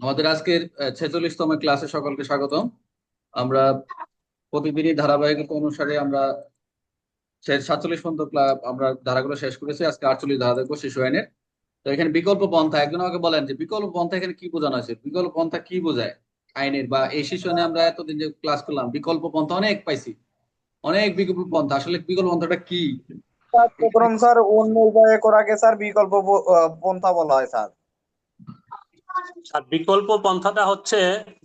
আমাদের আজকের ছেচল্লিশতম ক্লাসে সকলকে স্বাগতম। আমরা প্রতিদিনই ধারাবাহিকতা অনুসারে আমরা সাতচল্লিশ পর্যন্ত আমরা ধারাগুলো শেষ করেছি। আজকে আটচল্লিশ ধারা দেখব শিশু আইনের। তো এখানে বিকল্প পন্থা, একজন আমাকে বলেন যে বিকল্প পন্থা এখানে কি বোঝানো হয়েছে? বিকল্প পন্থা কি বোঝায় আইনের? বা এই শিশু আইনে আমরা এতদিন যে ক্লাস করলাম, বিকল্প পন্থা অনেক পাইছি। অনেক বিকল্প পন্থা। আসলে বিকল্প পন্থাটা কি? স্যার অন্য উপায়ে করাকে স্যার বিকল্প পন্থা বলা হয়, স্যার। আর বিকল্প পন্থাটা হচ্ছে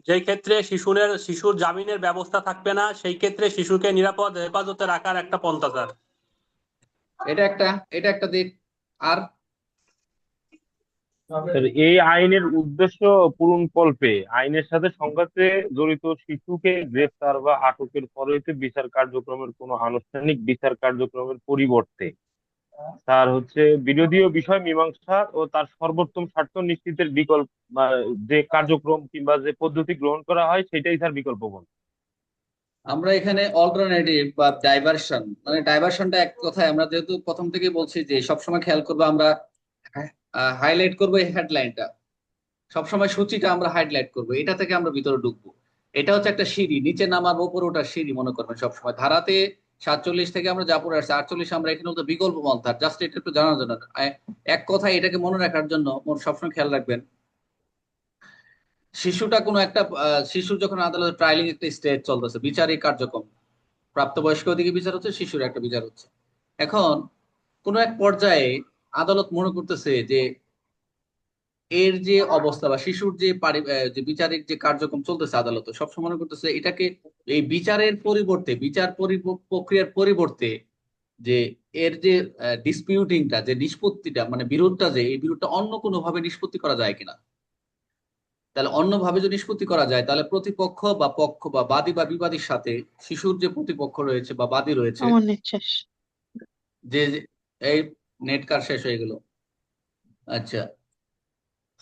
যেই ক্ষেত্রে শিশুর শিশুর জামিনের ব্যবস্থা থাকবে না সেই ক্ষেত্রে শিশুকে নিরাপদ হেফাজতে রাখার একটা পন্থা স্যার। এটা একটা এটা একটা দিক। আর? এই আইনের উদ্দেশ্য পূরণকল্পে আইনের সাথে সংঘাতে জড়িত শিশুকে গ্রেফতার বা আটকের পরবর্তী বিচার কার্যক্রমের কোনো আনুষ্ঠানিক বিচার কার্যক্রমের পরিবর্তে তার হচ্ছে বিরোধীয় বিষয় মীমাংসা ও তার সর্বোত্তম স্বার্থ নিশ্চিতের বিকল্প যে কার্যক্রম কিংবা যে পদ্ধতি গ্রহণ করা হয় সেটাই তার বিকল্প পন্থা আমরা এখানে অল্টারনেটিভ বা ডাইভারশন মানে ডাইভারশনটা এক কথায় আমরা যেহেতু প্রথম থেকে বলছি যে সবসময় খেয়াল করব আমরা হাইলাইট করব এই হেডলাইনটা সবসময় সূচিটা আমরা হাইলাইট করব, এটা থেকে আমরা ভিতরে ঢুকবো। এটা হচ্ছে একটা সিঁড়ি, নিচে নামার উপর ওটা সিঁড়ি মনে করবেন সবসময়। ধারাতে সাতচল্লিশ থেকে আমরা যা পড়ে আসছি, আটচল্লিশ আমরা এখানে বলতে বিকল্প পন্থা জাস্ট এটা একটু জানার জন্য। এক কথা এটাকে মনে রাখার জন্য সবসময় খেয়াল রাখবেন, শিশুটা কোনো একটা শিশুর যখন আদালতে ট্রায়ালিং একটা স্টেজ চলতেছে, বিচারিক কার্যক্রম, প্রাপ্তবয়স্ক দিকে বিচার হচ্ছে, শিশুর একটা বিচার হচ্ছে। এখন কোনো এক পর্যায়ে আদালত মনে করতেছে যে এর যে অবস্থা বা শিশুর যে যে বিচারিক যে কার্যক্রম চলতেছে আদালতে সবসময় মনে করতেছে এটাকে এই বিচারের পরিবর্তে বিচার পরি- প্রক্রিয়ার পরিবর্তে যে এর যে ডিসপিউটিংটা যে নিষ্পত্তিটা মানে বিরোধটা যে এই বিরোধটা অন্য কোনো ভাবে নিষ্পত্তি করা যায় কিনা? তাহলে অন্যভাবে যদি নিষ্পত্তি করা যায় তাহলে প্রতিপক্ষ বা পক্ষ বা বাদী বা বিবাদীর সাথে শিশুর যে প্রতিপক্ষ রয়েছে বা বাদী রয়েছে যে যে- এই নেট কার শেষ হয়ে গেল? আচ্ছা।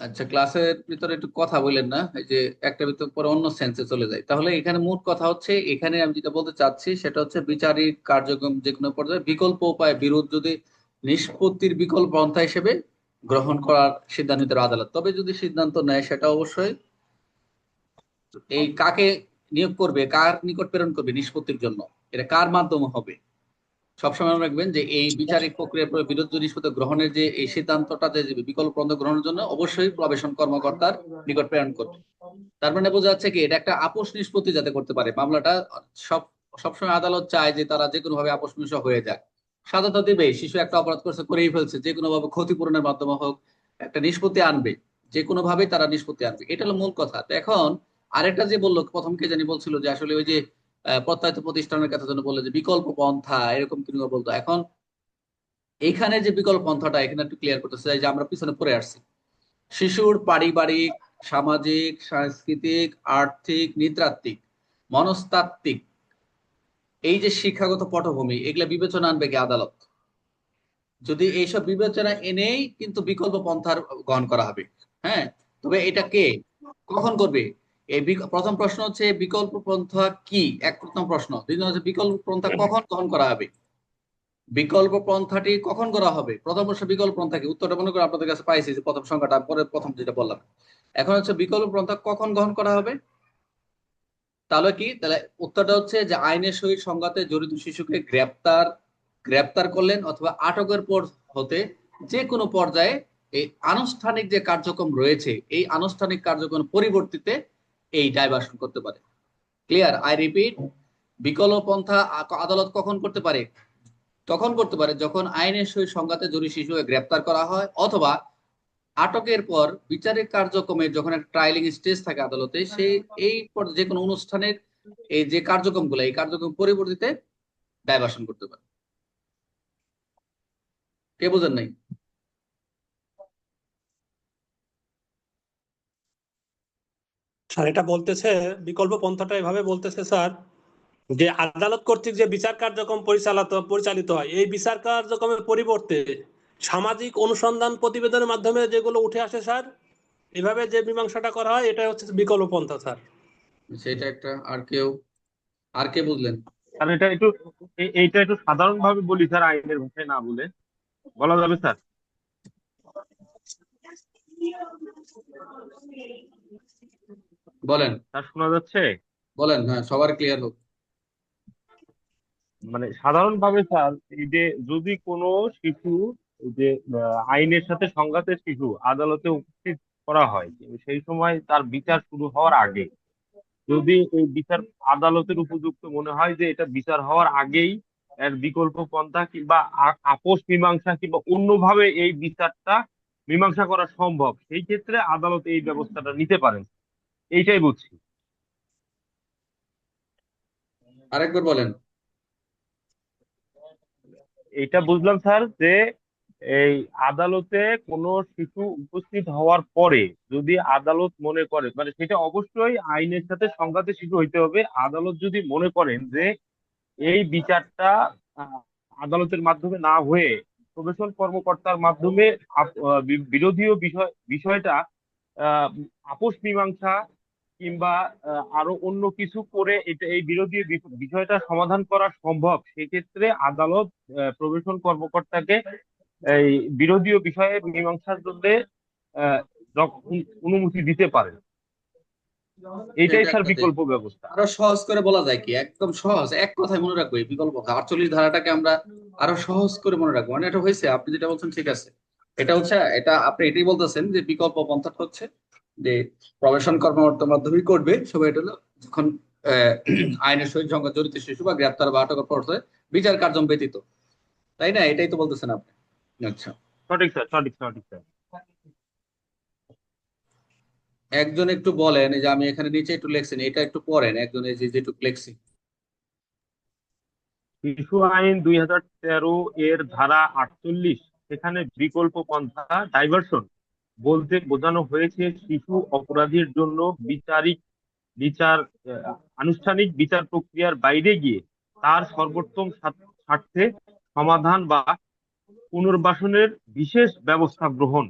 আচ্ছা ক্লাসের ভিতরে একটু কথা বললেন না। এই যে একটা ভিতর পরে অন্য সেন্সে চলে যায় তাহলে এখানে মোট কথা হচ্ছে, এখানে আমি যেটা বলতে চাচ্ছি সেটা হচ্ছে বিচারিক কার্যক্রম যে কোনো পর্যায়ে বিকল্প উপায় বিরোধ যদি নিষ্পত্তির বিকল্প পন্থা হিসেবে গ্রহণ করার সিদ্ধান্ত নিতে আদালত। তবে যদি সিদ্ধান্ত নেয় সেটা অবশ্যই এই কাকে নিয়োগ করবে, কার নিকট প্রেরণ করবে নিষ্পত্তির জন্য? এটা কার মাধ্যমে হবে? সবসময় মনে রাখবেন যে এই বিচারিক প্রক্রিয়ার পরে বিরুদ্ধ নিষ্পত্তি গ্রহণের যে এই সিদ্ধান্তটা যে বিকল্প পন্থা গ্রহণের জন্য অবশ্যই প্রবেশন কর্মকর্তার নিকট প্রেরণ করবে। তার মানে বোঝা যাচ্ছে কি এটা একটা আপোষ নিষ্পত্তি যাতে করতে পারে। মামলাটা সব সবসময় আদালত চায় যে তারা যে কোনো ভাবে আপোষ মিশ্র হয়ে যাক। সাধারণত দিবে শিশু একটা অপরাধ করছে করেই ফেলছে যে কোনো ভাবে ক্ষতিপূরণের মাধ্যমে হোক একটা নিষ্পত্তি আনবে যে কোনো ভাবে তারা নিষ্পত্তি আনবে। এটা হলো মূল কথা। তো এখন আরেকটা যে বলল প্রথম কে জানি বলছিল যে আসলে ওই যে প্রত্যয়িত প্রতিষ্ঠানের কথা জন্য বলল যে বিকল্প পন্থা, এরকম কিন্তু বলতো? এখন এইখানে যে বিকল্প পন্থাটা, এখানে একটু ক্লিয়ার করতে চাই যে আমরা পিছনে পড়ে আসছি। শিশুর পারিবারিক, সামাজিক, সাংস্কৃতিক, আর্থিক, নৃতাত্ত্বিক, মনস্তাত্ত্বিক, এই যে শিক্ষাগত পটভূমি, এগুলা বিবেচনা আনবে কি আদালত? যদি এইসব বিবেচনা এনেই কিন্তু বিকল্প পন্থার গ্রহণ করা হবে হ্যাঁ? তবে এটা কে? কখন করবে? এই প্রথম প্রশ্ন হচ্ছে, বিকল্প পন্থা কি? এক প্রথম প্রশ্ন। দুই হচ্ছে, বিকল্প পন্থা কখন গ্রহণ করা হবে? বিকল্প পন্থাটি কখন করা হবে? প্রথম প্রশ্ন, বিকল্প পন্থা কি? উত্তরটা মনে করে আপনাদের কাছে পাইছি যে প্রথম সংখ্যাটা পরে প্রথম যেটা বললাম। এখন হচ্ছে, বিকল্প পন্থা কখন গ্রহণ করা হবে? তাহলে কি? তাহলে উত্তরটা হচ্ছে যে, আইনের সহিত সংঘাতে জড়িত শিশুকে গ্রেপ্তার গ্রেপ্তার করলেন অথবা আটকের পর হতে যে কোনো পর্যায়ে এই আনুষ্ঠানিক যে কার্যক্রম রয়েছে, এই আনুষ্ঠানিক কার্যক্রম পরিবর্তিতে এই ডাইভার্সন করতে পারে। ক্লিয়ার আই রিপিট বিকল্প পন্থা আদালত কখন করতে পারে? তখন করতে পারে যখন আইনের সহিত সংঘাতে জড়িত শিশুকে গ্রেপ্তার করা হয় অথবা আটকের পর বিচারিক কার্যক্রমে যখন একটা ট্রায়ালিং স্টেজ থাকে আদালতে সেই এই যে কোনো অনুষ্ঠানের এই যে কার্যক্রমগুলো, এই কার্যক্রম পরিবর্তিতে ডাইভার্সন করতে পারে। কে বোঝেন নাই? স্যার এটা বলতেছে বিকল্প পন্থাটা এভাবে বলতেছে স্যার যে আদালত কর্তৃক যে বিচার কার্যক্রম পরিচালিত পরিচালিত হয় এই বিচার কার্যক্রমের পরিবর্তে সামাজিক অনুসন্ধান প্রতিবেদনের মাধ্যমে যেগুলো উঠে আসে স্যার এভাবে যে মীমাংসাটা করা হয় এটা হচ্ছে বিকল্প পন্থা স্যার। সেটা একটা আর কেউ আর কে বুঝলেন? স্যার এটা একটু এইটা একটু সাধারণ ভাবে বলি স্যার আইনের ভাষায় না বলে। বলা যাবে স্যার? বলেন। স্যার শোনা যাচ্ছে? বলেন হ্যাঁ সবার ক্লিয়ার হোক। মানে সাধারণভাবে স্যার এই যে যদি কোনো শিশু যে আইনের সাথে সংঘাতের শিশু আদালতে উপস্থিত করা হয় সেই সময় তার বিচার শুরু হওয়ার আগে যদি এই বিচার আদালতের উপযুক্ত মনে হয় যে এটা বিচার হওয়ার আগেই এর বিকল্প পন্থা কিংবা আপোষ মীমাংসা কিংবা অন্যভাবে এই বিচারটা মীমাংসা করা সম্ভব সেই ক্ষেত্রে আদালত এই ব্যবস্থাটা নিতে পারেন। এইটাই বুঝছি। আরেকবার বলেন। এইটা বুঝলাম স্যার যে এই আদালতে কোনো শিশু উপস্থিত হওয়ার পরে যদি আদালত মনে করে মানে সেটা অবশ্যই আইনের সাথে সংঘাতে শিশু হইতে হবে। আদালত যদি মনে করেন যে এই বিচারটা আদালতের মাধ্যমে না হয়ে প্রবেশন কর্মকর্তার মাধ্যমে বিরোধীয় বিষয় বিষয়টা আহ, আপোষ মীমাংসা কিংবা আরও অন্য কিছু করে এটা এই বিরোধী বিষয়টা সমাধান করা সম্ভব সেক্ষেত্রে আদালত প্রবেশন কর্মকর্তাকে এই বিরোধীয় বিষয়ে মীমাংসার জন্য অনুমতি দিতে পারেন। এইটাই এটা স্যার বিকল্প ব্যবস্থা। আরও সহজ করে বলা যায় কি? একদম সহজ। এক কথায় মনে রাখব এই বিকল্প আটচল্লিশ ধারাটাকে আমরা আরও সহজ করে মনে রাখব। মানে এটা হয়েছে আপনি যেটা বলছেন ঠিক আছে। এটা হচ্ছে এটা আপনি এটাই বলতেছেন যে বিকল্প পন্থাটা হচ্ছে যে প্রবেশন কর্মকর্তার মাধ্যমে করবে সবাই এটা হলো যখন আইনের সহিত সংঘাত জড়িত শিশু বা গ্রেপ্তার বা আটক পড়তে বিচার কার্য ব্যতীত। তাই না? এটাই তো বলতেছেন আপনি। আচ্ছা। সঠিক স্যার সঠিক সঠিক স্যার। একজন একটু বলেন যে আমি এখানে নিচে একটু লেখছেন এটা একটু পড়েন একজন এই যে যেটুকু লেখছি। শিশু আইন দুই হাজার তেরো এর ধারা আটচল্লিশ সেখানে বিকল্প পন্থা ডাইভারশন বলতে বোঝানো হয়েছে শিশু অপরাধীর জন্য বিচারিক বিচার আনুষ্ঠানিক বিচার প্রক্রিয়ার বাইরে গিয়ে তার সর্বোত্তম স্বার্থে সমাধান বা পুনর্বাসনের বিশেষ ব্যবস্থা গ্রহণ।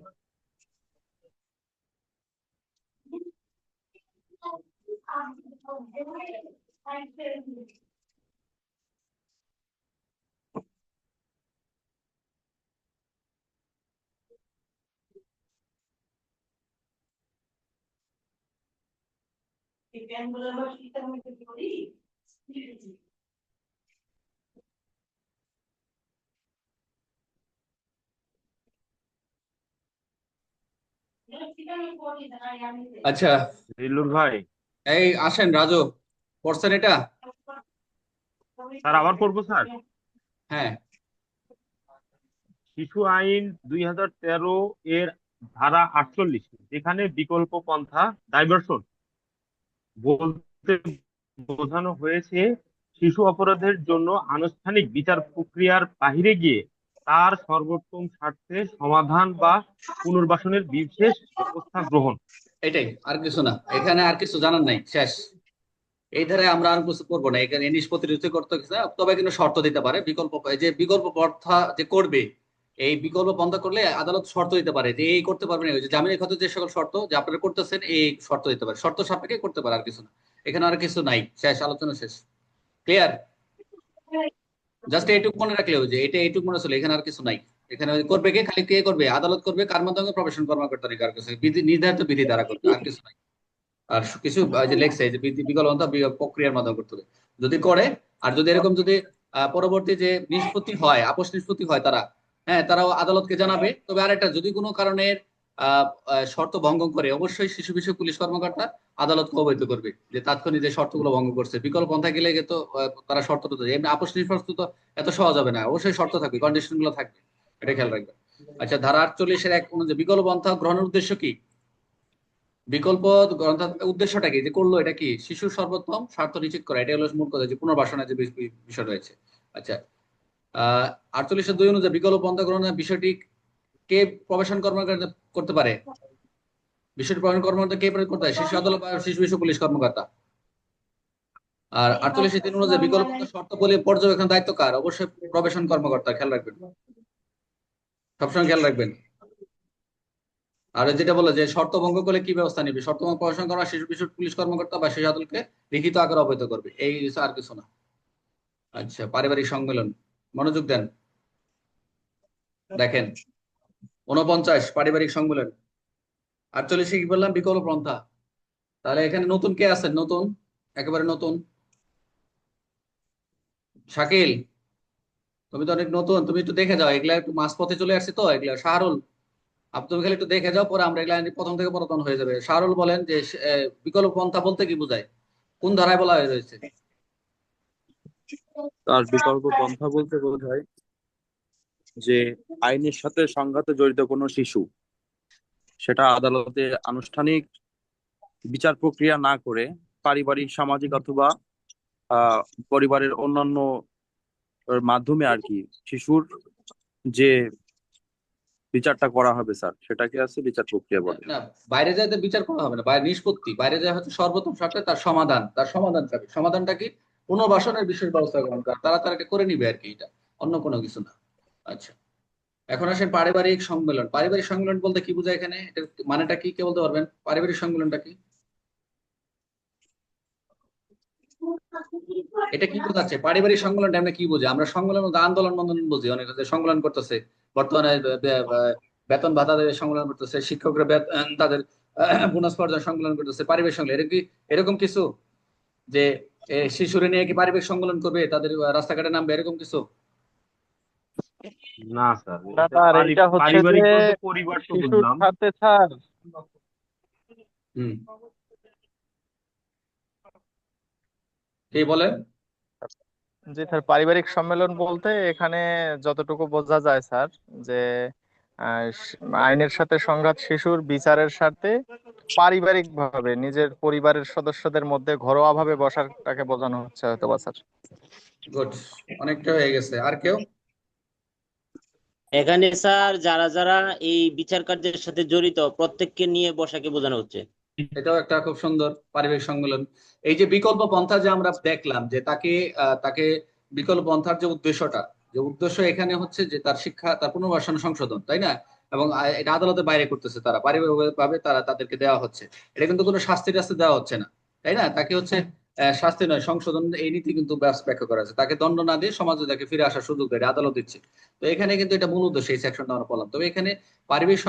আচ্ছা। রিলুর ভাই। এই আসেন রাজু। পড়ছেন এটা? স্যার আবার পড়ব স্যার? হ্যাঁ। শিশু আইন দুই হাজার তেরো এর ধারা আটচল্লিশ যেখানে বিকল্প পন্থা ডাইভারশন বলতে বোঝানো হয়েছে, শিশু অপরাধের জন্য আনুষ্ঠানিক বিচার প্রক্রিয়ার বাহিরে গিয়ে তার সর্বোত্তম স্বার্থে সমাধান বা পুনর্বাসনের বিশেষ ব্যবস্থা গ্রহণ। এটাই, আর কিছু না। এখানে আর কিছু জানার নাই, শেষ। এই ধারে আমরা আর কিছু করব না। এখানে নিষ্পত্তি করতে তবে কিন্তু শর্ত দিতে পারে। বিকল্প যে বিকল্প পন্থা যে করবে এই বিকল্প পন্থা করলে আদালত শর্ত দিতে পারে যে এই করতে পারবেন যে জামিনের ক্ষেত্রে যে সকল শর্ত, যে আপনারা করতেছেন, এই শর্ত দিতে পারে। শর্ত সাপেক্ষে করতে পারে আর কিছু না। এখানে আর কিছু নাই। শেষ, আলোচনা শেষ। ক্লিয়ার জাস্ট এইটুকু মনে যে এটা এইটুকু মনে এখানে আর কিছু নাই। এখানে করবে কে? খালি কে করবে? আদালত করবে, কার মাধ্যমে? প্রবেশন কর্মকর্তা নাকি আর কিছু? বিধি, নির্ধারিত বিধি দ্বারা করবে, আর কিছু নাই। আর কিছু যে লেখছে যে বিধি- বিকল্প পন্থা প্রক্রিয়ার মাধ্যমে করতে হবে। যদি করে, আর যদি এরকম যদি পরবর্তী যে নিষ্পত্তি হয়, আপোষ নিষ্পত্তি হয় তারা হ্যাঁ তারাও আদালতকে জানাবে। তবে আরেকটা যদি কোনো আহ, শর্ত ভঙ্গ করে অবশ্যই শিশু বিষয়ক পুলিশ কর্মকর্তা আদালতকে অবহিত করবে যে তাৎক্ষণিক যে শর্তগুলো ভঙ্গ করছে। বিকল্প পন্থা গেলে তো তারা শর্ত তো এমনি আপোষ নিষ্পত্তি তো এত সহজ হবে না। অবশ্যই শর্ত থাকবে কন্ডিশনগুলো থাকবে। এটা খেয়াল রাখবে আচ্ছা ধারা আটচল্লিশের এক অনুযায়ী বিকল্প পন্থা গ্রহণের উদ্দেশ্য কি? বিকল্প গ্রন্থ উদ্দেশ্যটা কি? যে করল এটা কি? শিশুর সর্বোত্তম স্বার্থ নিশ্চিত করা। এটা হলো মূল কথা যে পুনর্বাসনের যে বিষয় রয়েছে। আচ্ছা আটচল্লিশের দুই অনুযায়ী বিকল্প পন্থা গ্রহণের বিষয়টি কে প্রবেশন কর্মকর্তা করতে পারে? বিষয়টি প্রবেশন কর্মকর্তা কে প্রয়োগ করতে হয় শিশু আদালত বা শিশু বিষয় পুলিশ কর্মকর্তা। আর আটচল্লিশের তিন অনুযায়ী বিকল্প শর্ত বলে পর্যবেক্ষণ দায়িত্ব কার? অবশ্যই প্রবেশন কর্মকর্তা খেয়াল রাখবেন। সবসময় খেয়াল রাখবেন। আর যেটা বলে যে শর্ত ভঙ্গ করলে কি ব্যবস্থা নেবে? শর্ত ভঙ্গ প্রশাসন করা শিশু বিষয় পুলিশ কর্মকর্তা বা শিশু আদালতকে লিখিত আকারে অবহিত করবে। এই আর কিছু না। আচ্ছা পারিবারিক সম্মেলন। মনোযোগ দেন। দেখেন উনপঞ্চাশ পারিবারিক সম্মেলন আটচল্লিশে কি বললাম? বিকল্প পন্থা। তাহলে এখানে নতুন কে আছেন নতুন? একেবারে নতুন। শাকিল, তুমি তো অনেক নতুন, তুমি একটু দেখে যাও। এগুলা একটু মাঝপথে চলে আসছে তো এগুলা। শাহরুল, আপ তুমি খালি একটু দেখে যাও, পরে আমরা এগুলা প্রথম থেকে পুরাতন হয়ে যাবে। শাহরুল বলেন যে বিকল্প পন্থা বলতে কি বোঝায়? কোন ধারায় বলা হয়ে রয়েছে? তার বিকল্প পন্থা বলতে বোঝায় যে আইনের সাথে সংঘাতে জড়িত কোনো শিশু, সেটা আদালতে আনুষ্ঠানিক বিচার প্রক্রিয়া না করে পারিবারিক, সামাজিক অথবা পরিবারের অন্যান্য মাধ্যমে আর কি শিশুর যে বিচারটা করা হবে স্যার, সেটাকে আছে বিচার প্রক্রিয়া বলে। বাইরে যায় তো বিচার করা হবে না, বাইরে নিষ্পত্তি, বাইরে যায় হচ্ছে সর্বোত্তম শর্তে তার সমাধান তার সমাধান সমাধানটা কি? পুনর্বাসনের বিশেষ ব্যবস্থা গ্রহণ করা, তারা তারাকে করে নিবে আর কি এটা, অন্য কোনো কিছু না। আচ্ছা। এখন আসেন পারিবারিক সম্মেলন পারিবারিক সম্মেলন বলতে কি বোঝায় এখানে? এটা মানেটা কি? কে বলতে পারবেন? পারিবারিক সম্মেলনটা কি? এটা কি বোঝাচ্ছে? পারিবারিক সংমেলনটা আমরা কি বুঝি আমরা বলতে আন্দোলন বন্ধন বুঝি, অনেক সংমেলন করতেছে। বর্তমানে বেতন ভাতা দেবে সংমেলন করতেছে, শিক্ষকরা তাদের বোনাস পর্যায়ে সংমেলন করতেছে, পারিবারিক সংমেলন। এরকম কি, এরকম কিছু? যে শিশুরে নিয়ে কি পারিবারিক সংমেলন করবে? তাদের রাস্তাঘাটে নামবে? এরকম কিছু? না স্যার। না এটা স্যার এটা হচ্ছে যে পরিবার তো শিশুর বুঝলাম সাথে স্যার। হুম। কি বলে? জি স্যার পারিবারিক সম্মেলন বলতে এখানে যতটুকু বোঝা যায় স্যার যে আহ, আইনের সাথে সংঘাত শিশুর বিচারের সাথে পারিবারিক ভাবে নিজের পরিবারের সদস্যদের মধ্যে ঘরোয়া ভাবে বসাটাকে বোঝানো হচ্ছে হয়তো বা স্যার। গুড অনেকটা হয়ে গেছে। আর কেউ? এখানে স্যার যারা যারা এই বিচার কার্যের সাথে জড়িত প্রত্যেককে নিয়ে বসাকে বোঝানো হচ্ছে। এটাও একটা খুব সুন্দর পারিবারিক সম্মেলন। এই যে বিকল্প পন্থা যে আমরা দেখলাম যে তাকে আহ, তাকে বিকল্প পন্থার যে উদ্দেশ্যটা যে উদ্দেশ্য এখানে হচ্ছে যে তার শিক্ষা তার পুনর্বাসন সংশোধন তাই না? এবং এটা আদালতের বাইরে করতেছে তারা। পারিবারিক ভাবে তারা তাদেরকে দেওয়া হচ্ছে। এটা কিন্তু কোনো শাস্তি টাস্তি দেওয়া হচ্ছে না। তাই না? তাকে হচ্ছে শাস্তি নয়, সংশোধন এই নীতি কিন্তু ব্যাখ্যা করা আছে তাকে দণ্ড না দিয়ে সমাজে তাকে ফিরে আসার সুযোগ দেয় আদালত দিচ্ছে। তো এখানে কিন্তু এটা মূল উদ্দেশ্য, এই সেকশনটা আমরা বললাম। তবে এখানে পারিবারিক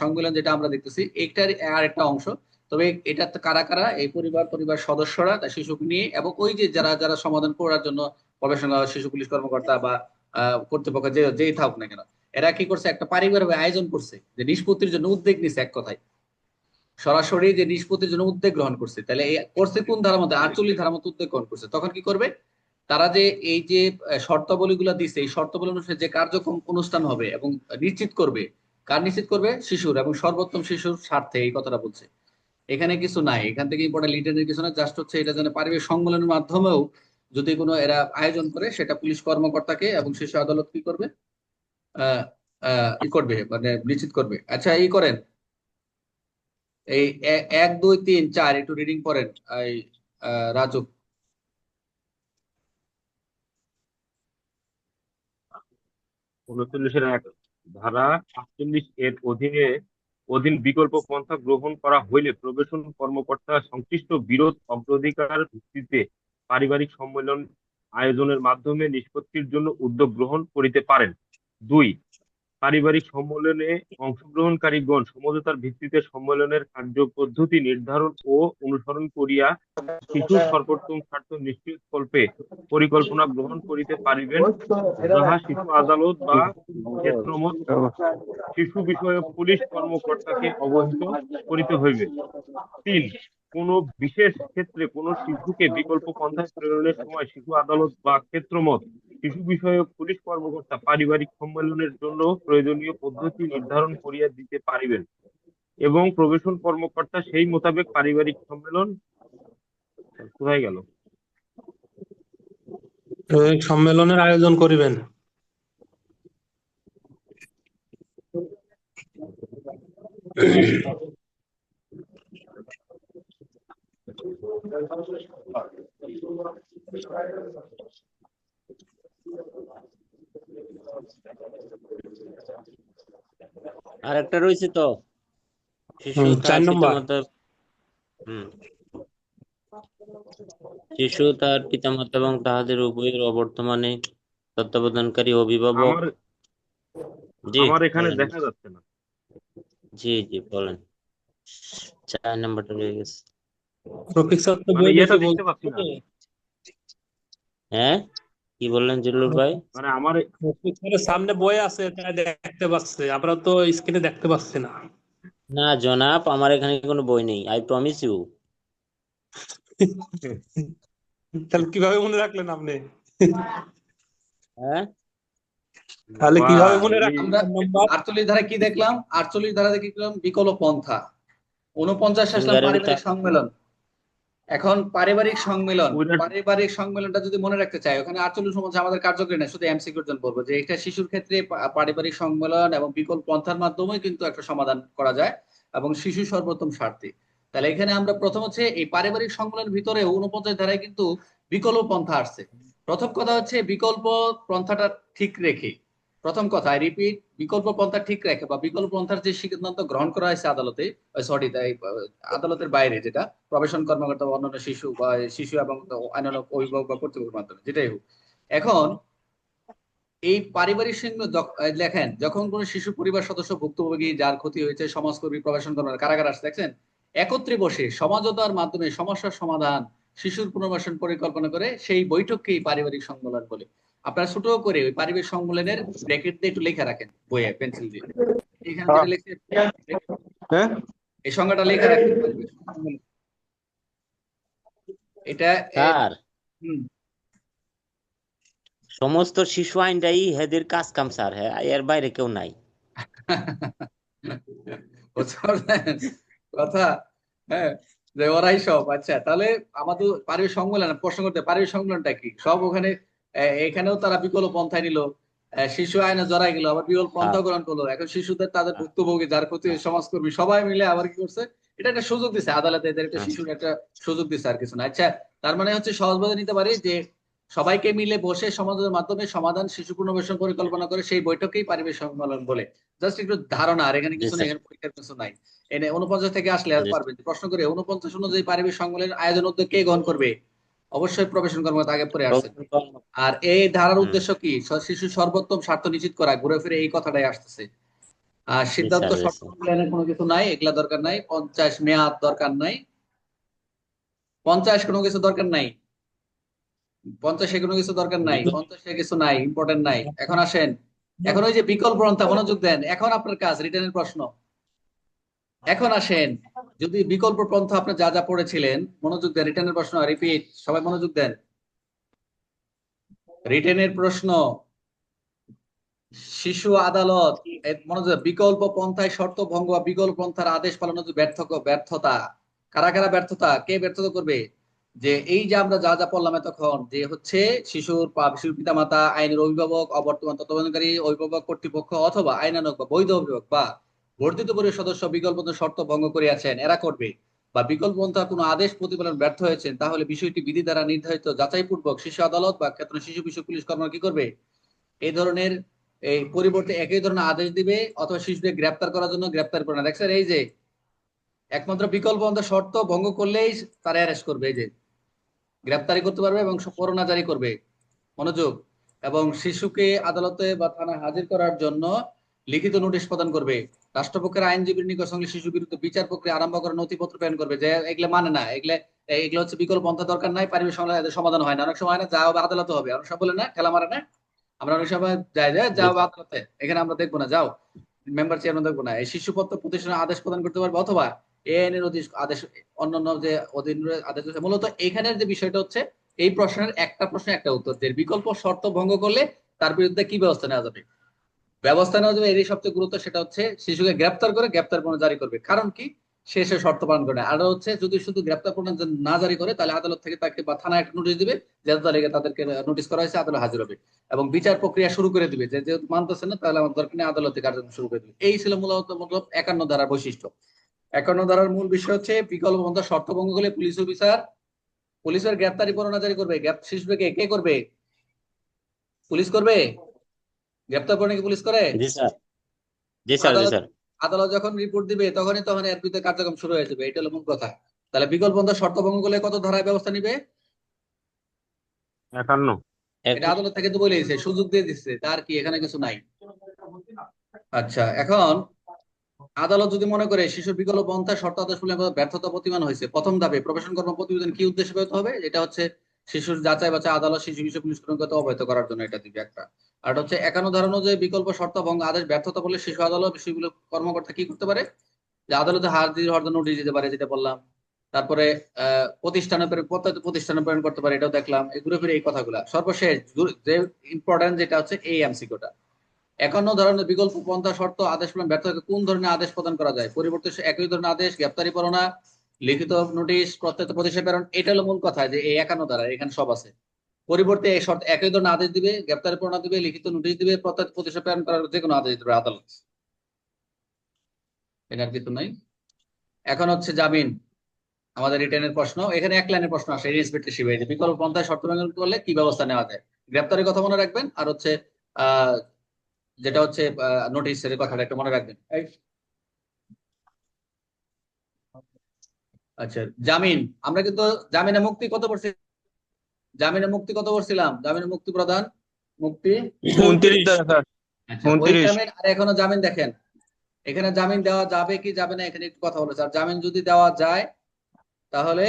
সংগুলন যেটা আমরা দেখতেছি এটার আর একটা অংশ। তবে এটা কারা কারা? এই পরিবার পরিবার সদস্যরা, তার শিশুকে নিয়ে এবং ওই যে যারা যারা সমাধান করার জন্য গবেষণা, শিশু পুলিশ কর্মকর্তা বা কর্তৃপক্ষ যে, যেই থাকুক না কেন এরা কি করছে? একটা পারিবারিক আয়োজন করছে। যে নিষ্পত্তির জন্য উদ্যোগ নিছে এক কথায়। সরাসরি যে নিষ্পত্তির জন্য উদ্যোগ গ্রহণ করছে, তাহলে করছে কোন ধারার মধ্যে? আটচল্লিশ ধারার মধ্যে উদ্যোগ গ্রহণ করছে। তখন কি করবে? তারা যে এই যে শর্তাবলীগুলো দিছে, এই শর্তাবলী অনুসারে যে কার্যক্রম অনুষ্ঠান হবে এবং নিশ্চিত করবে, কার নিশ্চিত করবে? শিশুর এবং সর্বোত্তম শিশুর স্বার্থে, এই কথাটা বলছে। এখানে কিছু নাই। এখান থেকে ইম্পর্টেন্ট লিডারের কিছু না জাস্ট হচ্ছে এটা যেন পারিবারিক সম্মেলনের মাধ্যমেও যদি কোনো এরা আয়োজন করে, সেটা পুলিশ কর্মকর্তাকে এবং শিশু আদালত কি করবে? ই করবে মানে নিশ্চিত করবে। আচ্ছা ই করেন। এই এক, দুই, তিন, চার, একটু রিডিং করেন, এই রাজু। উনচল্লিশের এক, ধারা আটচল্লিশ এর অধীনে, অধীন বিকল্প পন্থা গ্রহণ করা হইলে প্রবেশন কর্মকর্তা সংশ্লিষ্ট বিরোধ অগ্রাধিকার ভিত্তিতে পারিবারিক সম্মেলন আয়োজনের মাধ্যমে নিষ্পত্তির জন্য উদ্যোগ গ্রহণ করিতে পারেন। দুই, পারিবারিক সম্মেলনে অংশগ্রহণকারীগণ সমঝোতার ভিত্তিতে সম্মেলনের কার্যপদ্ধতি নির্ধারণ ও অনুসরণ করিয়া শিশুর সর্বোত্তম স্বার্থ নিশ্চিত কল্পে পরিকল্পনা গ্রহণ করিতে পারিবেন, যাহা শিশু আদালত বা ক্ষেত্রমত শিশু বিষয়ে পুলিশ কর্মকর্তাকে অবহিত করিতে হইবে। তিন কোন বিশেষ ক্ষেত্রে কোন শিশুকে বিকল্প পন্থায় প্রেরণের সময় শিশু আদালত বা ক্ষেত্রমত শিশু বিষয়ক পুলিশ কর্মকর্তা পারিবারিক সম্মেলনের জন্য প্রয়োজনীয় পদ্ধতি নির্ধারণ করিয়া দিতে পারিবেন এবং প্রবেশন কর্মকর্তা সেই মোতাবেক পারিবারিক সম্মেলন কোথায় গেল? সম্মেলনের আয়োজন করিবেন। আর একটা রয়েছে তো। শিশু তার চার নম্বর। হুম। শিশু তার পিতামাতা এবং তাহাদের উভয়ের অবর্তমানে তত্ত্বাবধানকারী অভিভাবক। জি আমার এখানে দেখা যাচ্ছে না। জি জি বলেন। চার নাম্বারটা রয়ে গেছে। রফিক স্যার তো মানে বই ইয়েটা দেখে দেখতে পাচ্ছি না। হ্যাঁ? কি বললেন জুলুর ভাই? মানে আমার সামনে বই আছে তাই দেখতে পাচ্ছে। আমরা তো স্ক্রিনে দেখতে পাচ্ছি না। না জনাব আমার এখানে কোনো বই নেই। আই প্রমিস ইউ তাহলে কীভাবে মনে রাখলেন আপনি? হ্যাঁ? তাহলে কীভাবে মনে রাখলেন আটচল্লিশ ধারা কি দেখলাম? আটচল্লিশ ধারা দেখে দেখলাম বিকল্প পন্থা। উনপঞ্চাশ আসলাম সিঙ্গারের পারিবারিক সম্মেলন। এখন পারিবারিক সম্মেলন পারিবারিক সম্মেলনটা যদি মনে রাখতে চাই ওখানে আটচল্লিশ মধ্যে আমাদের কার্যকরী না শুধু এমসিকিউর জন্য বলব যে এটা শিশুর ক্ষেত্রে পারিবারিক সম্মেলন এবং বিকল্প পন্থার মাধ্যমে কিন্তু একটা সমাধান করা যায় এবং শিশু সর্বোত্তম স্বার্থে তাহলে এখানে আমরা প্রথম হচ্ছে এই পারিবারিক সম্মেলনের ভিতরে উনপঞ্চাশ ধারায় কিন্তু বিকল্প পন্থা আসছে। প্রথম কথা হচ্ছে বিকল্প পন্থাটা ঠিক রেখে প্রথম কথা রিপিট বিকল্প পন্থা ঠিক রেখে বা বিকল্প পন্থার যে সিদ্ধান্ত গ্রহণ করা হয়েছে আদালতে সরি আদালতের বাইরে যেটা, প্রবেশন কর্মকর্তা বা অন্যান্য শিশু বা শিশু এবং অন্যান্য অভিভাবক বা কর্তৃপক্ষের মাধ্যমে, যেটাই হোক। এখন, এই পারিবারিক সঙ্গে লেখেন যখন কোন শিশু পরিবার সদস্য ভুক্তভোগী, যার ক্ষতি হয়েছে, সমাজকর্মী প্রবেশন কর্মকর্তা কারাগার আসছে দেখছেন? একত্রে বসে সমাজতার মাধ্যমে সমস্যার সমাধান, শিশুর পুনর্বাসন পরিকল্পনা করে সেই বৈঠককেই পারিবারিক সম্মেলন বলে। আপনারা ছোট করে ওই পারিবারিক সম্মেলনের ব্র্যাকেট দিয়ে একটু লেখা রাখেন বইয়ে পেন্সিল দিয়ে। এখানে যেটা লিখে হ্যাঁ? এই সংজ্ঞাটা লেখা রাখেন এটা স্যার। হুম, সমস্ত শিশু আইনটাই হেদের কাজ কাম স্যার। হ্যাঁ এর বাইরে কেউ নাই। কথা। হ্যাঁ যে ওরাই সব। আচ্ছা তাহলে আমাদের পারিবারিক সম্মেলন প্রশ্ন করতে পারিবারিক সম্মেলনটা কি? সব ওখানে এখানেও তারা বিকল্প পন্থায় নিল। শিশু আইনে জড়াই গেল আবার বিকল্প পন্থা গ্রহণ করল। এখন শিশুদের তাদের ভুক্তভোগী যার ক্ষতি সমাজকর্মী সবাই মিলে আবার কি করছে এটা একটা সুযোগ দিছে। আদালতে এদের একটা হ্যাঁ। শিশুর একটা সুযোগ দিছে আর কিছু না। আচ্ছা তার মানে হচ্ছে সহজভাবে নিতে পারি যে সবাইকে মিলে বসে সমাজের মাধ্যমে সমাধান শিশু পুনর্বাসন পরিকল্পনা করে সেই বৈঠকেই পারিবারিক সম্মেলন বলে। জাস্ট একটু ধারণা আর এখানে কিছু নেই পরীক্ষার কিছু নাই। এনে উনপঞ্চাশ থেকে আসলে আর পারবেন। প্রশ্ন করে উনপঞ্চাশ অনুযায়ী পারিবারিক সম্মেলনের আয়োজন উদ্যোগ কে গ্রহণ করবে? অবশ্যই প্রবেশন কর্মকর্তা আগে পরে আসছে আর এই ধারার উদ্দেশ্য কি? শিশু সর্বোত্তম স্বার্থ নিশ্চিত করা ঘুরে ফিরে এই কথাটাই আসতেছে। আর সিদ্ধান্ত। মূল্যায়নের কোনো কিছু নাই এগুলা দরকার নাই পঞ্চাশ মেয়াদ দরকার নাই। পঞ্চাশ কোনো কিছু দরকার নাই। পঞ্চাশে কোনো কিছু দরকার নাই পঞ্চাশে কিছু নাই ইম্পর্টেন্ট নাই। এখন আসেন। এখন ওই যে বিকল্প মনোযোগ দেন এখন আপনার কাজ রিটার্নের প্রশ্ন। এখন আসেন। যদি বিকল্প পন্থা আপনি যা যা পড়েছিলেন, মনোযোগ দেন রিটার্নের প্রশ্ন রিপিট সবাই মনোযোগ দেন। রিটেনের প্রশ্ন, শিশু আদালত মনোযোগ, বিকল্প পন্থায় শর্ত ভঙ্গ বা বিকল্প পন্থার আদেশ পালনের ব্যর্থ, ব্যর্থতা। কারা কারা ব্যর্থতা? কে ব্যর্থতা করবে? যে এই যে আমরা যা যা পড়লাম এতক্ষণ, যে হচ্ছে শিশুর শিশুর পিতামাতা, আইনের অভিভাবক, অবর্তমান তত্ত্বাবধানকারী, অভিভাবক কর্তৃপক্ষ অথবা আইনানুগ বা বৈধ অভিভাবক বা বর্ধিত পরিবার সদস্য বিকল্প শর্ত ভঙ্গ করিয়াছেন, এরা করবে। বা বিকল্প পন্থার কোনো আদেশ প্রতিপালন ব্যর্থ হয়েছেন, তাহলে বিষয়টি বিধি দ্বারা নির্ধারিত যাচাইপূর্বক শিশু আদালত বা ক্ষেত্রে শিশু বিষয় পুলিশ কর্মকর্তা কি করবে? এই ধরনের, এই পরিবর্তে একই ধরনের আদেশ দিবে অথবা শিশুদের গ্রেপ্তার করার জন্য গ্রেপ্তার করে না দেখছেন, এই যে একমাত্র বিকল্প পন্থা শর্ত ভঙ্গ করলেই তারা অ্যারেস্ট করবে, এই যে গ্রেপ্তারি করতে পারবে এবং পরোয়ানা জারি করবে। মনোযোগ। এবং শিশুকে আদালতে বা থানায় হাজির করার জন্য লিখিত নোটিশ প্রদান করবে। রাষ্ট্রপক্ষের আইনজীবীর নিকট সঙ্গে শিশু বিরুদ্ধে বিচার প্রক্রিয়া আরম্ভ করে নথিপত্র প্রেরণ করবে। যে এগুলো মানে না, এগুলো এগুলো হচ্ছে বিকল্প পন্থা দরকার নাই, পারিবারিক সমস্যা সমাধান হয় না। অনেক সময় না, যা হবে আদালতে হবে। অনেক সব বলে না, ঠেলা মারে না। আমরা অনেক সময় যাই যায় যাও আদালতে। এখানে আমরা দেখব না, যাও। মেম্বার চেয়ারম্যান দেখব না। এই শিশুপত্র প্রতিষ্ঠানে আদেশ প্রদান করতে পারবে অথবা এ আইনের অধীন আদেশ অন্যান্য যে অধীন আদেশ আছে। মূলত এখানের যে বিষয়টা হচ্ছে, এই প্রশ্নের একটা প্রশ্ন, একটা উত্তর। যে বিকল্প শর্ত ভঙ্গ করলে তার বিরুদ্ধে কি ব্যবস্থা নেওয়া যাবে? ব্যবস্থা নেওয়া যাবে, এরই সবচেয়ে গুরুত্ব সেটা হচ্ছে শিশুকে গ্রেপ্তার করে গ্রেপ্তার পরোয়ানা জারি করবে। কারণ কি? সে সে শর্ত পালন করে আর হচ্ছে যদি শুধু গ্রেপ্তার যদি না জারি করে, তাহলে আদালত থেকে তাকে বা থানায় একটা নোটিশ দিবে যে তারিখে তাদেরকে নোটিশ করা হয়েছে, আদালত হাজির হবে। এবং বিচার প্রক্রিয়া শুরু করে দিবে। যে যেহেতু মানতেছে না, তাহলে আমার দরকার নেই আদালতে কার্যক্রম শুরু করে দিবে। এই ছিল মূলত মতলব একান্ন ধারার বৈশিষ্ট্য। একান্ন ধারার মূল বিষয় হচ্ছে বিকল্প পন্থা শর্ত ভঙ্গ করলে পুলিশ অফিসার, পুলিশের গ্রেপ্তারি পরোয়ানা জারি করবে। শিশুকে কে করবে? পুলিশ করবে? গ্রেপ্তার পরোয়ানা কি পুলিশ করে? জি স্যার। জি স্যার জি আদালত- স্যার। আদালত যখন রিপোর্ট দিবে তখনই তখন এর বিরুদ্ধে কার্যক্রম শুরু হয়ে যাবে এটা হলো মূল কথা। তাহলে বিকল্প শর্ত ভঙ্গ করলে কত ধারায় ব্যবস্থা নিবে? একান্ন। এটা আদালত থেকে তো বলে দিয়েছে সুযোগ দিয়ে দিচ্ছে তার কি এখানে কিছু নাই? আচ্ছা এখন আদালত যদি মনে করে শিশুর বিকল্প পন্থা শর্ত আদেশ মূল্যায়ন ব্যর্থতা প্রতিমান হয়েছে প্রথম ধাপে প্রবেশন কর্ম প্রতিবেদন কি উদ্দেশ্যে ব্যবহৃত হবে? এটা হচ্ছে শিশুর যাচাই বাছাই আদালত শিশু বিষয় পুলিশ কর্মকর্তা অবহিত করার জন্য এটা দিবে একটা। আর হচ্ছে একান্ন ধারা অনুযায়ী বিকল্প শর্ত এবং আদেশ ব্যর্থতা বলে শিশু আদালত বিষয়গুলো কর্মকর্তা কি করতে পারে? যে আদালতে হাজির হওয়ার জন্য নোটিশ দিতে পারে, যেটা বললাম। তারপরে প্রতিষ্ঠানে প্রতিষ্ঠানে প্রেরণ করতে পারে, এটাও দেখলাম। ফিরে এই কথাগুলা। সর্বশেষ যে ইম্পর্টেন্ট যেটা হচ্ছে এই এমসিকিউটা একান্ন ধরনের বিকল্প পন্থা শর্ত আদেশ প্রদান ব্যর্থ কোন ধরনের আদেশ প্রদান করা যায়? পরিবর্তে একই ধরনের আদেশ, গ্রেপ্তারি পরোয়ানা লিখিত নোটিশ প্রত্যেক প্রতিষ্ঠান প্রেরণ, এটা হলো মূল কথা যে এই একান্ন দ্বারা এখানে সব আছে। পরিবর্তে এই শর্ত একই ধরনের আদেশ দিবে গ্রেপ্তারি পরোয়ানা দিবে লিখিত নোটিশ দিবে প্রত্যেক প্রতিষ্ঠান প্রেরণ করার যে কোনো আদেশ দিবে আদালত। এটার কিছু নাই। এখন হচ্ছে জামিন আমাদের রিটার্নের প্রশ্ন। এখানে এক লাইনের প্রশ্ন আসে রেসপেক্টিভ যে বিকল্প পন্থায় শর্ত লঙ্ঘন করলে কি ব্যবস্থা নেওয়া যায়? গ্রেপ্তারের কথা মনে রাখবেন আর হচ্ছে আহ যেটা হচ্ছে নোটিশের কথাটা একটু মনে রাখবেন। আচ্ছা জামিন। আমরা কিন্তু জামিনে মুক্তি কত পড়ছি? জামিনে মুক্তি কত পড়ছিলাম জামিনে মুক্তি প্রদান? মুক্তি? আচ্ছা, ওই 29 জামিন আর এখনও জামিন দেখেন। এখানে জামিন দেওয়া যাবে কি যাবে না এখানে একটু কথা বলেছে। আর জামিন যদি দেওয়া যায় তাহলে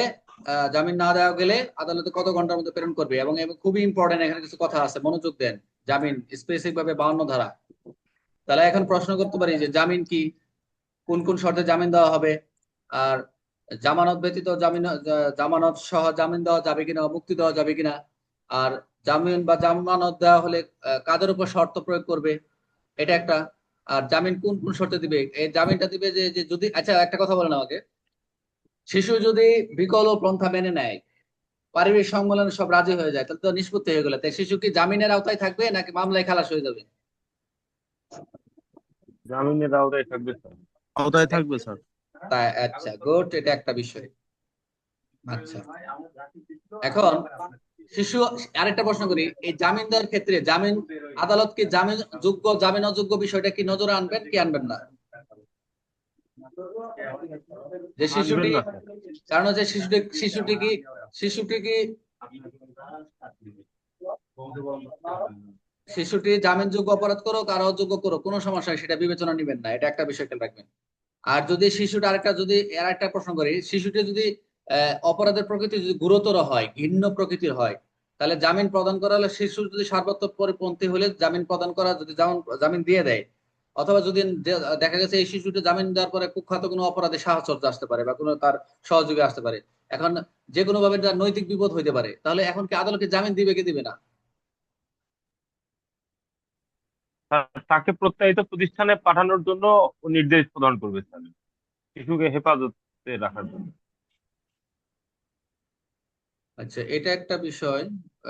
জামিন না দেওয়া গেলে আদালতে কত ঘণ্টার মধ্যে প্রেরণ করবে? এবং এবং খুবই ইম্পর্টেন্ট এখানে কিছু কথা আছে মনোযোগ দেন। জামিন স্পেসিফিক ভাবে বাউন্ন ধারা। তাহলে এখন প্রশ্ন করতে পারি যে জামিন কি? কোন কোন শর্তে জামিন দেওয়া হবে? আর জামানত ব্যতীত জামিন জামানত সহ জামিন দেওয়া যাবে কিনা মুক্তি দেওয়া যাবে কিনা? আর জামিন বা জামানত দেওয়া হলে কাদের উপর শর্ত প্রয়োগ করবে? এটা একটা। আর জামিন কোন কোন শর্তে দিবে? এই জামিনটা দিবে যে যে যদি আচ্ছা একটা কথা বলেন আমাকে। শিশু যদি বিকল্প পন্থা মেনে নেয় পারিবারিক সম্মেলনে সব রাজি হয়ে যায় তাহলে তো নিষ্পত্তি হয়ে গেল। তাই শিশু কি জামিনের আওতায় থাকবে নাকি মামলায় খালাস হয়ে যাবে? জামিনের আওতায় থাকবে স্যার। আওতায় থাকবে স্যার। তাই আচ্ছা গুড এটা একটা বিষয়। আচ্ছা। এখন শিশু, আরেকটা প্রশ্ন করি, এই জামিন দেওয়ার ক্ষেত্রে জামিন আদালত কি জামিন যোগ্য, জামিন অযোগ্য বিষয়টা কি নজরে আনবেন, কি আনবেন না? যে শিশুটি। কারণ হচ্ছে শিশুটি শিশুটি কি শিশুটি কি শিশুটি জামিনযোগ্য অপরাধ করুক আর অযোগ্য করুক, কোনো সমস্যা সেটা বিবেচনা নেবেন না, এটা একটা বিষয় খেয়াল রাখবেন। আর যদি শিশুটা আরেকটা যদি আর একটা প্রশ্ন করি, শিশুটি যদি অপরাধের প্রকৃতি যদি গুরুতর হয়, ঘৃণ্য প্রকৃতির হয়, তাহলে জামিন প্রদান করা হলে শিশু যদি সর্বোত্তম পরিপন্থী হলে জামিন প্রদান করা, যদি জামিন দিয়ে দেয়, অথবা যদি দেখা গেছে এই শিশুটি জামিন দেওয়ার পরে কুখ্যাত কোনো অপরাধে সাহচর্য আসতে পারে বা কোনো তার সহযোগী আসতে পারে, এখন যে কোনো ভাবে নৈতিক বিপদ হইতে পারে, তাহলে এখন কি আদালতকে জামিন দিবে কি দিবে না তা- তাকে প্রত্যায়িত প্রতিষ্ঠানে পাঠানোর জন্য নির্দেশ প্রদান করবে স্যার। শিশুকে হেফাজতে রাখার জন্য। আচ্ছা এটা একটা বিষয়।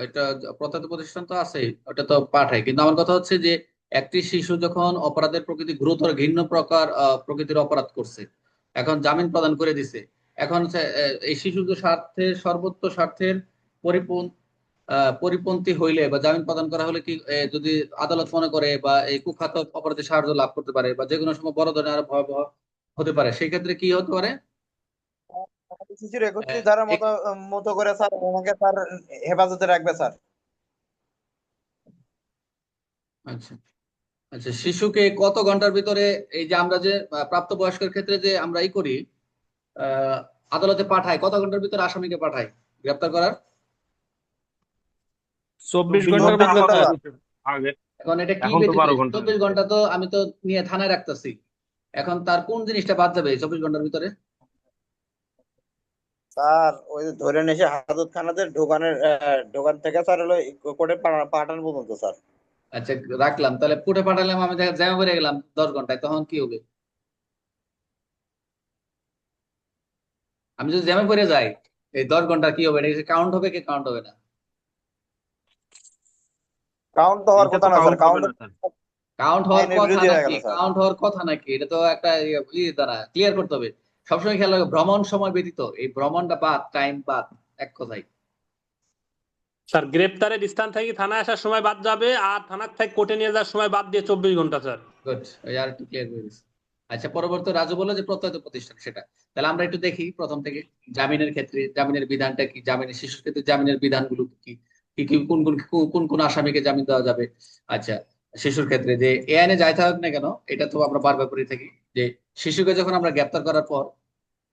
এটা প্রত্যায়িত প্রতিষ্ঠান তো আছেই, ওটা তো পাঠায়। কিন্তু আমার কথা হচ্ছে যে, একটি শিশু যখন অপরাধের প্রকৃতি গুরুতর ঘৃণ্য প্রকার প্রকৃতির অপরাধ করছে, এখন জামিন প্রদান করে দিছে, এখন এই শিশুদের স্বার্থে, সর্বোচ্চ স্বার্থের পরিপূর্ণ পরিপন্থী হইলে বা জামিন প্রদান করা হলে কি যদি আদালত মনে করে বা এই কুখ্যাত অপরাধে সাহায্য লাভ করতে পারে বা যে কোনো সময় বড় ধরনের আরও ভয়াবহ হতে পারে সেই ক্ষেত্রে কি হতে পারে? শিশুর একত্রিশ ধারার মতো মতো করে স্যার ওনাকে স্যার হেফাজতে রাখবে স্যার? আচ্ছা আচ্ছা শিশুকে কত ঘণ্টার ভিতরে এই যে আমরা যে প্রাপ্তবয়স্কের ক্ষেত্রে যে আমরা ই করি আহ, আদালতে পাঠাই কত ঘণ্টার ভিতরে আসামিকে পাঠাই গ্রেপ্তার করার? চব্বিশ ঘণ্টার আগে। এখন এটা কি এখন তো 12 ঘণ্টা। চব্বিশ ঘণ্টা তো আমি তো নিয়ে থানায় রাখতেছি। এখন তার কোন জিনিসটা বাদ যাবে চব্বিশ ঘণ্টার ভিতরে? স্যার ওই যে ধরে নিয়ে এসে হাজত খানাতে ঢোকানের থেকে স্যার হলো কোর্টে পাঠানো পর্যন্ত স্যার। আচ্ছা রাখলাম। তাহলে কোর্টে পাঠালাম আমি দেখা জ্যামে পড়ে গেলাম দশ ঘন্টায় তখন কি হবে? আমি যদি জ্যামে পড়ে যাই এই দশ ঘণ্টা কি হবে? এটা কাউন্ট হবে কি কাউন্ট হবে না? কাউন্ট তো হওয়ার কথা না স্যার কাউন্ট কাউন্ট হওয়ার কথা নাকি? কাউন্ট হওয়ার কথা নাকি? এটা তো একটা ইয়ে- দ্বারা ক্লিয়ার করতে হবে। সবসময় খেয়াল রাখবে ভ্রমণ সময় ব্যতীত এই ভ্রমণটা বাদ টাইম বাদ এক কথাই স্যার গ্রেপ্তারের স্থান থেকে থানায় আসার সময় বাদ যাবে আর থানার থেকে কোর্টে নিয়ে যাওয়ার সময় বাদ দিয়ে চব্বিশ ঘণ্টা স্যার গুড ওই আর একটু ক্লিয়ার করে দিচ্ছি আচ্ছা পরবর্তী রাজু বলল যে প্রত্যয়িত প্রতিষ্ঠান সেটা। তাহলে আমরা একটু দেখি প্রথম থেকে জামিনের ক্ষেত্রে জামিনের বিধানটা কি? জামিনের শিশুর ক্ষেত্রে জামিনের বিধানগুলো কি? কোন কোন কোন কোন আসামিকে জামিন দেওয়া যাবে? আচ্ছা শিশুর ক্ষেত্রে যে এ আইনে যাই থাকুক না কেন এটা তো আমরা বারবার করে থাকি যে শিশুকে যখন আমরা গ্রেপ্তার করার পর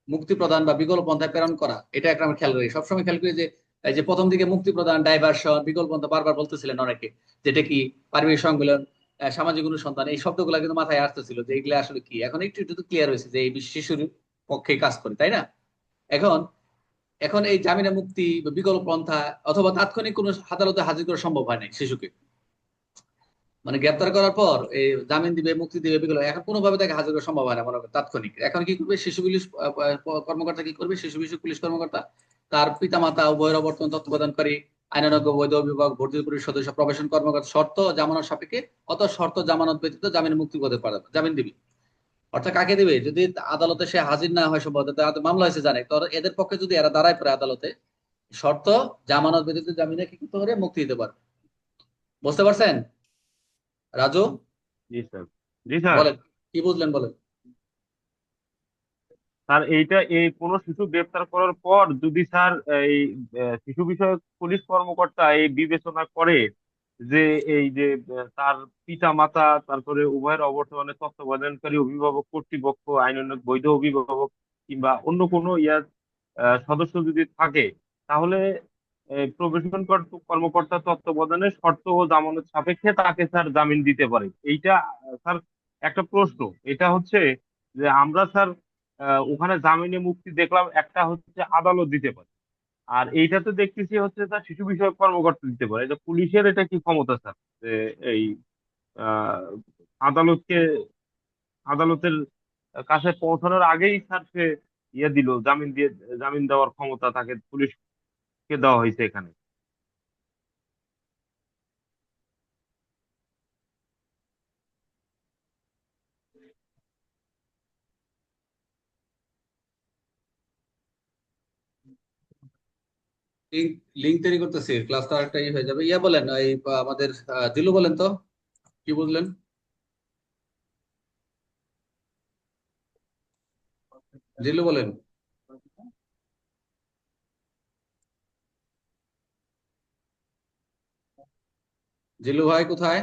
মুক্তি প্রদান বা বিকল্প পন্থায় প্রেরণ করা এটা একটা আমরা খেয়াল করি। সবসময় খেয়াল করি যে এই যে প্রথম দিকে মুক্তি প্রদান ডাইভার্সন বিকল্প পন্থা বারবার বলতেছিলেন অনেকে যেটা কি পারিবারিক সংমিলন আহ, সামাজিক অনুসন্ধান এই শব্দগুলো কিন্তু মাথায় আসতেছিল যে এগুলো আসলে কি? এখন একটু একটু ক্লিয়ার হয়েছে যে এই শিশুর পক্ষে কাজ করে তাই না? এখন এখন এই জামিনে মুক্তি বিকল্প পন্থা অথবা তাৎক্ষণিক কোনো আদালতে হাজির করা সম্ভব হয় নাই শিশুকে। মানে গ্রেপ্তার করার পর এই জামিন দিবে, মুক্তি দিবে, বিকল্প। এখন কোনোভাবে তাকে হাজির করা সম্ভব হয় না, মনে তাৎক্ষণিক। এখন কি করবে? শিশু পুলিশ কর্মকর্তা কি করবে? শিশু বিষয়ক পুলিশ কর্মকর্তা, তার পিতামাতা, উভয়ের অবর্তন তত্ত্বাবধানকারী আইনানুজ্ঞ বৈধ বিভাগ, ভর্তি পরিষদ সদস্য, প্রবেশন কর্মকর্তা, শর্ত জামানত সাপেক্ষে, অত শর্ত জামানত ব্যতীত জামিন মুক্তি করতে পারে জামিন দিবি। অর্থাৎ কাকে দিবে? যদি আদালতে সে হাজির না হয় সম্ভবত মামলা হয়েছে জানে। তো এদের পক্ষে যদি এরা দাঁড়ায় পড়ে আদালতে শর্ত জামানত ব্যতীত জামিনে কি করতে পারে মুক্তি দিতে পারে বুঝতে পারছেন? রাজু? জি স্যার। জি স্যার। বলেন কি বুঝলেন বলেন? স্যার এইটা এই কোনো শিশু গ্রেপ্তার করার পর যদি স্যার এই শিশু বিষয়ক পুলিশ কর্মকর্তা এই বিবেচনা করে যে এই যে তার পিতা মাতা তারপরে উভয়ের অবর্তমানে তত্ত্বাবধানকারী অভিভাবক, কর্তৃপক্ষ আইনানুগ বৈধ অভিভাবক কিংবা অন্য কোনো ইয়ার সদস্য যদি থাকে, তাহলে প্রবেশন কর্ত- কর্মকর্তা তত্ত্বাবধানে শর্ত ও জামানত সাপেক্ষে তাকে স্যার জামিন দিতে পারে। এইটা, স্যার, একটা প্রশ্ন। এটা হচ্ছে যে, আমরা স্যার ওখানে জামিনে মুক্তি দেখলাম, একটা হচ্ছে আদালত দিতে পারে। আর এইটা তো দেখতেছি হচ্ছে তার শিশু বিষয়ক কর্মকর্তা দিতে পারে। এটা পুলিশের এটা কি ক্ষমতা স্যার? যে এই আদালতকে, আদালতের কাছে পৌঁছানোর আগেই স্যার সে ইয়ে দিল, জামিন দিয়ে, জামিন দেওয়ার ক্ষমতা তাকে পুলিশকে দেওয়া হয়েছে এখানে। লিঙ্ক লিঙ্ক তৈরি করতেছি ক্লাসটা একটা ই হয়ে যাবে। ইয়া বলেন, এই আমাদের দিলু বলেন তো? কি বুঝলেন? দিলু বলেন। জিলু ভাই কোথায়?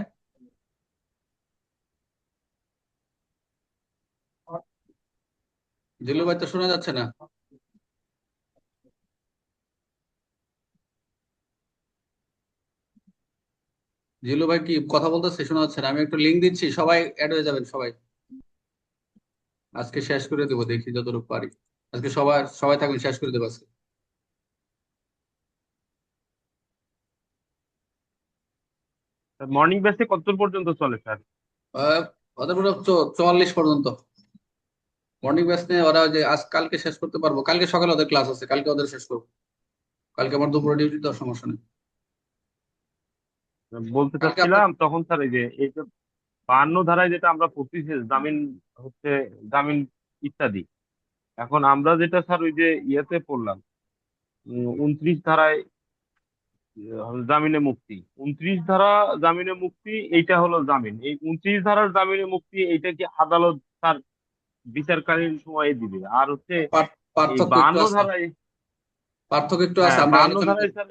জিলু ভাই তো শোনা যাচ্ছে না। জিলু ভাই কি কথা বলতেছে? শোনা যাচ্ছে না। আমি একটু লিঙ্ক দিচ্ছি সবাই অ্যাড হয়ে যাবেন সবাই। আজকে শেষ করে দেবো দেখি যতটুকু পারি। আজকে সবাই সবাই থাকবেন শেষ করে দেবো আজকে। মর্নিং ব্যাচে কতদূর পর্যন্ত চলে স্যার? চুয়াল্লিশ পর্যন্ত। মর্নিং ব্যাচ নিয়ে ওরা যে আজ কালকে শেষ করতে পারব। কালকে সকালে ওদের ক্লাস আছে কালকে ওদের শেষ করব। কালকে আমার দুপুরে ডিউটি তো সমস্যা নেই। বলতে চাচ্ছিলাম তখন স্যার এই যে এই যে বাহান্ন ধারায় যেটা আমরা পড়তেছি জামিন হচ্ছে জামিন ইত্যাদি। এখন আমরা যেটা স্যার ওই যে ইয়েতে পড়লাম উনত্রিশ ধারায় জামিনে মুক্তি। উনত্রিশ ধারা জামিনে মুক্তি এইটা হলো জামিন। এই উনত্রিশ ধারার জামিনে মুক্তি এইটা কি আদালত স্যার বিচারকালীন সময়ে দিবে? আর হচ্ছে আছে। ধারায় পার্থক্য একটু আছে হ্যাঁ আমরা বাহান্ন আলোচনা ধারায় স্যার